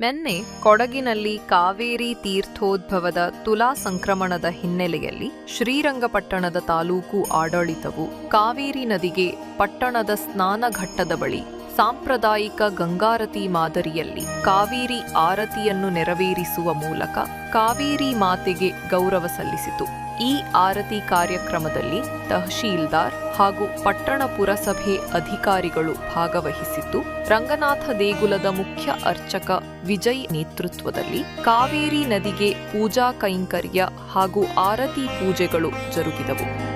ಮೆನ್ನೆ ಕೊಡಗಿನಲ್ಲಿ ಕಾವೇರಿ ತೀರ್ಥೋದ್ಭವದ ತುಲಾ ಸಂಕ್ರಮಣದ ಹಿನ್ನೆಲೆಯಲ್ಲಿ ಶ್ರೀರಂಗಪಟ್ಟಣದ ತಾಲೂಕು ಆಡಳಿತವು ಕಾವೇರಿ ನದಿಗೆ ಪಟ್ಟಣದ ಸ್ನಾನಘಟ್ಟದ ಬಳಿ ಸಾಂಪ್ರದಾಯಿಕ ಗಂಗಾರತಿ ಮಾದರಿಯಲ್ಲಿ ಕಾವೇರಿ ಆರತಿಯನ್ನು ನೆರವೇರಿಸುವ ಮೂಲಕ ಕಾವೇರಿ ಮಾತೆಗೆ ಗೌರವ ಸಲ್ಲಿಸಿತು. ಈ ಆರತಿ ಕಾರ್ಯಕ್ರಮದಲ್ಲಿ ತಹಶೀಲ್ದಾರ್ ಹಾಗೂ ಪಟ್ಟಣ ಪುರಸಭೆ ಅಧಿಕಾರಿಗಳು ಭಾಗವಹಿಸಿದ್ದು, ರಂಗನಾಥ ದೇಗುಲದ ಮುಖ್ಯ ಅರ್ಚಕ ವಿಜಯ್ ನೇತೃತ್ವದಲ್ಲಿ ಕಾವೇರಿ ನದಿಗೆ ಪೂಜಾ ಕೈಂಕರ್ಯ ಹಾಗೂ ಆರತಿ ಪೂಜೆಗಳು ಜರುಗಿದವು.